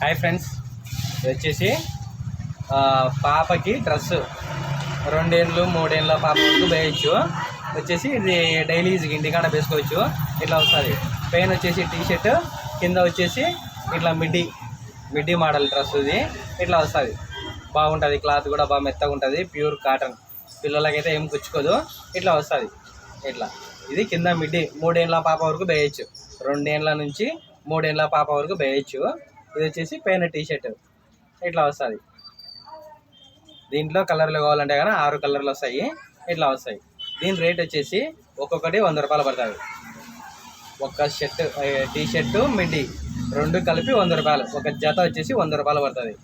Hi friends ఇది వచ్చేసి పాపకి డ్రెస్ రెండేళ్ళు మూడేళ్ళ పాప వరకు వేయచ్చు. వచ్చేసి ఇది డైలీ యూజ్కి ఇంటికాడ వేసుకోవచ్చు. ఇట్లా వస్తుంది. పెయిన్ వచ్చేసి టీ షర్ట్ కింద వచ్చేసి ఇట్లా మిడ్డీ మిడ్డీ మోడల్ డ్రెస్ ఇది. ఇట్లా వస్తుంది. బాగుంటుంది క్లాత్ కూడా బాగా మెత్తగా ఉంటుంది ప్యూర్ కాటన్ పిల్లలకైతే ఏం కుచ్చుకోదు. ఇట్లా వస్తుంది. ఇట్లా. ఇది కింద మిడ్డీ మూడేళ్ళ పాప వరకు వేయచ్చు. రెండేళ్ళ నుంచి మూడేళ్ళ పాప వరకు వేయచ్చు. ఇది వచ్చేసి పైన టీషర్ట్. ఇట్లా వస్తుంది. దీంట్లో కలర్లు కావాలంటే కానీ ఆరు కలర్లు వస్తాయి. ఇట్లా వస్తాయి. దీని రేట్ వచ్చేసి ఒక్కొక్కటి వంద రూపాయలు పడుతుంది. ఒక షర్ట్ టీ షర్టు మిడ్డీ రెండు కలిపి వంద రూపాయలు. ఒక జత వచ్చేసి వంద రూపాయలు పడుతుంది.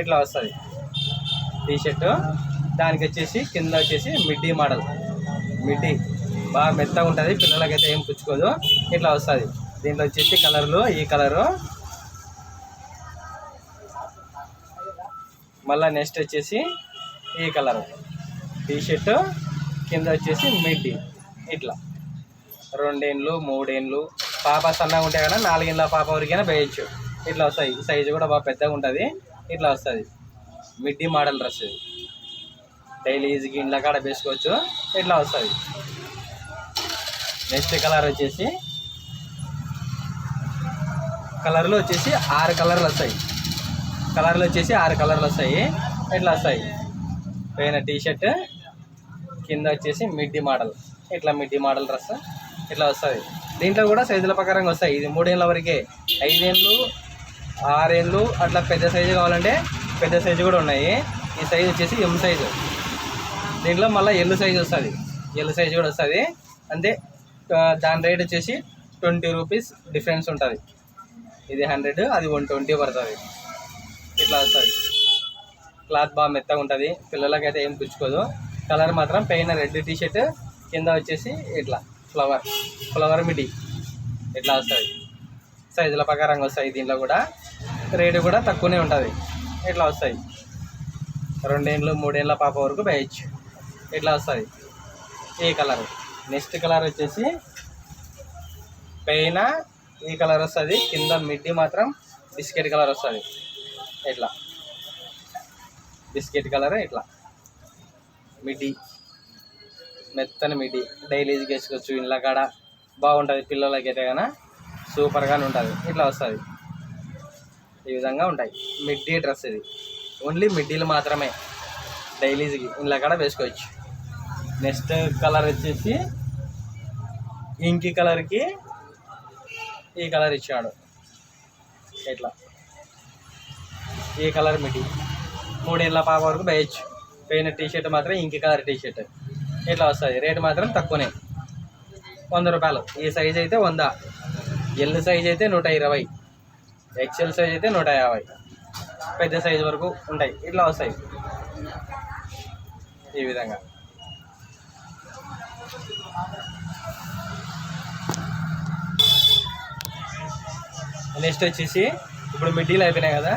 ఇట్లా వస్తుంది. టీ షర్టు దానికి వచ్చేసి కింద వచ్చేసి మిడ్డీ మోడల్. మిడ్డీ. బాగా మెత్తగా ఉంటుంది. పిల్లలకైతే ఏం పుచ్చుకోదు. ఇట్లా వస్తుంది. దీంట్లో వచ్చేసి కలర్లు ఈ కలరు మళ్ళీ నెక్స్ట్ వచ్చేసి ఈ కలర్ టీ షర్ట్ కింద వచ్చేసి మిడ్డీ ఇట్లా. రెండేండ్లు మూడేళ్ళు పాప సన్నగా ఉంటే కదా నాలుగేళ్ళ పాప వరకైనా వేయచ్చు ఇట్లా వస్తాయి. సైజు కూడా బాగా పెద్దగా ఉంటుంది. ఇట్లా వస్తుంది. మిడ్డీ మోడల్ డ్రెస్ ఇది. డైలీ ఈజీగా ఇంట్లో కాడ వేసుకోవచ్చు. ఇట్లా వస్తుంది. నెక్స్ట్ కలర్ వచ్చేసి కలర్లు వచ్చేసి ఆరు కలర్లు వస్తాయి. కలర్లు వచ్చేసి ఆరు కలర్లు వస్తాయి. ఇట్లా వస్తాయి? పైన టీషర్ట్ కింద వచ్చేసి మిడ్డీ మోడల్. ఇట్లా మిడ్డీ మోడల్ డ్రెస్? ఇట్లా వస్తుంది? దీంట్లో కూడా సైజుల ప్రకారంగా వస్తాయి. ఇది మూడేళ్ళ వరకే. ఐదేళ్ళు ఆరేళ్ళు అట్లా పెద్ద సైజు కావాలంటే పెద్ద సైజు కూడా ఉన్నాయి. ఈ సైజు వచ్చేసి ఎం సైజు. దీంట్లో మళ్ళీ ఎల్లు సైజు వస్తుంది. ఎల్లు సైజు కూడా వస్తుంది. అంతే. దాని రేట్ వచ్చేసి ట్వంటీ రూపీస్ డిఫరెన్స్ ఉంటుంది. ఇది హండ్రెడ్ అది వన్ ట్వంటీ పడుతుంది. ఇట్లా వస్తుంది క్లాత్ బాగా మెత్తగా ఉంటుంది. పిల్లలకైతే ఏం పుచ్చుకోదు. కలర్ మాత్రం పైన రెడ్ టీషర్ట్ కింద వచ్చేసి ఇట్లా ఫ్లవర్ ఫ్లవర్ మిడి ఇట్లా వస్తుంది. సైజుల ప్రకారంగా వస్తాయి దీంట్లో కూడా. రేటు కూడా తక్కువనే ఉంటుంది. ఇట్లా వస్తాయి. రెండేళ్ళు మూడేళ్ళ పాప వరకు వేయచ్చు. ఇట్లా వస్తుంది. ఈ కలర్ నెక్స్ట్ కలర్ వచ్చేసి పైన ఈ కలర్ వస్తుంది. కింద మిడ్డీ మాత్రం బిస్కెట్ కలర్ వస్తుంది. ఇట్లా. బిస్కెట్ కలర్ ఇట్లా. మిడ్డీ మెత్తని మిడి. డైలీ వేసుకోవచ్చు ఇంట్లో కాడ. బాగుంటుంది పిల్లలకి అయితే కన్నా సూపర్గానే ఉంటుంది. ఇట్లా వస్తుంది. ఈ విధంగా ఉంటాయి. మిడ్డీ డ్రెస్ ఇది. ఓన్లీ మిడ్డీలు మాత్రమే. డైలీస్కి ఇంట్లో కాడ వేసుకోవచ్చు. నెక్స్ట్ కలర్ వచ్చేసి ఇంకి కలర్కి ఈ కలర్ ఇచ్చాడు. ఇట్లా. ఏ కలర్ మీటి మూడేళ్ళ పాప వరకు వేయచ్చు పోయిన టీ షర్ట్ మాత్రం ఇంకి కలర్ టీ షర్ట్ ఇట్లా వస్తుంది రేట్ మాత్రం తక్కువనే. వంద రూపాయలు. ఈ సైజ్ అయితే వంద. ఎల్ సైజ్ అయితే నూట ఇరవై. ఎక్సెల్ సైజ్ అయితే నూట యాభై. పెద్ద సైజ్ వరకు ఉంటాయి. ఇట్లా వస్తాయి. ఈ విధంగా. నెక్స్ట్ వచ్చేసి ఇప్పుడు మిడ్డీలు అయిపోయినాయి కదా?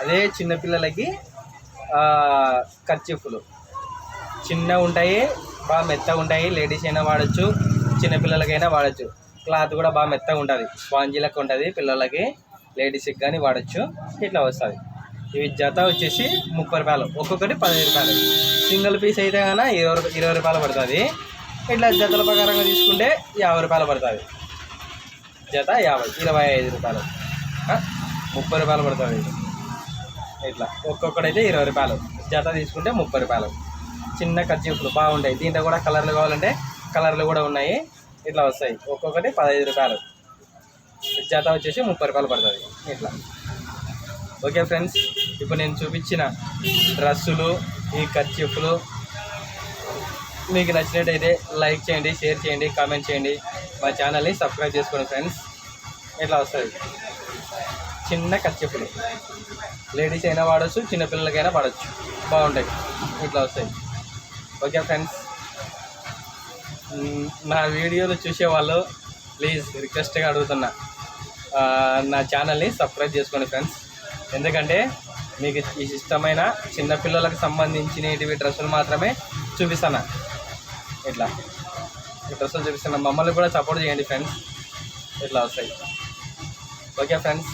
అదే చిన్నపిల్లలకి కర్చీఫ్లు. చిన్న ఉంటాయి బాగా మెత్తగా ఉంటాయి లేడీస్ అయినా వాడచ్చు చిన్నపిల్లలకైనా వాడచ్చు. క్లాత్ కూడా బాగా మెత్తగా ఉంటుంది. స్పాంజీ లెక్క ఉంటుంది పిల్లలకి లేడీస్కి కానీ వాడచ్చు ఇట్లా వస్తుంది. ఇవి జత వచ్చేసి ముప్పై రూపాయలు. ఒక్కొక్కటి పదిహేను రూపాయలు. సింగిల్ పీస్ అయితే కన్నా ఇరవై ఇరవై రూపాయలు పడుతుంది. ఇట్లా జతల ప్రకారంగా తీసుకుంటే యాభై రూపాయలు పడుతుంది. జత యాభై ఇరవై ఐదు రూపాయలు. ముప్పై రూపాయలు పడుతుంది ఇట్లా. ఒక్కొక్కడైతే ఇరవై రూపాయలు. జత తీసుకుంటే ముప్పై రూపాయలు. చిన్న కజ్జీపులు బాగుంటాయి. దీంట్లో కూడా కలర్లు కావాలంటే కలర్లు కూడా ఉన్నాయి. ఇట్లా వస్తాయి. ఒక్కొక్కటి పదహైదు రూపాయలు. జత వచ్చేసి ముప్పై రూపాయలు పడుతుంది. ఇట్లా. ఓకే ఫ్రెండ్స్ ఇప్పుడు నేను చూపించిన డ్రెస్సులు ఈ కర్చీఫ్లు మీకు నచ్చినట్టయితే లైక్ చేయండి షేర్ చేయండి కామెంట్ చేయండి. మా ఛానల్ని సబ్స్క్రైబ్ చేసుకోండి ఫ్రెండ్స్. ఇట్లా వస్తుంది చిన్న కచ్చిపులు. లేడీస్ అయినా వాడచ్చు చిన్నపిల్లలకైనా వాడచ్చు. బాగుంటాయి. ఇట్లా వస్తాయి. ఓకే ఫ్రెండ్స్ నా వీడియోలు చూసేవాళ్ళు ప్లీజ్ రిక్వెస్ట్గా అడుగుతున్నా. నా ఛానల్ని సబ్స్క్రైబ్ చేసుకోండి ఫ్రెండ్స్ ఎందుకంటే మీకు ఇష్టమైన చిన్నపిల్లలకు సంబంధించినవి డ్రెస్సులు మాత్రమే చూపిస్తాను ఇట్లా. ఈ డ్రెస్సులు చూపిస్తున్నా. మమ్మల్ని కూడా సపోర్ట్ చేయండి ఫ్రెండ్స్ ఇట్లా వస్తాయి. Okay friends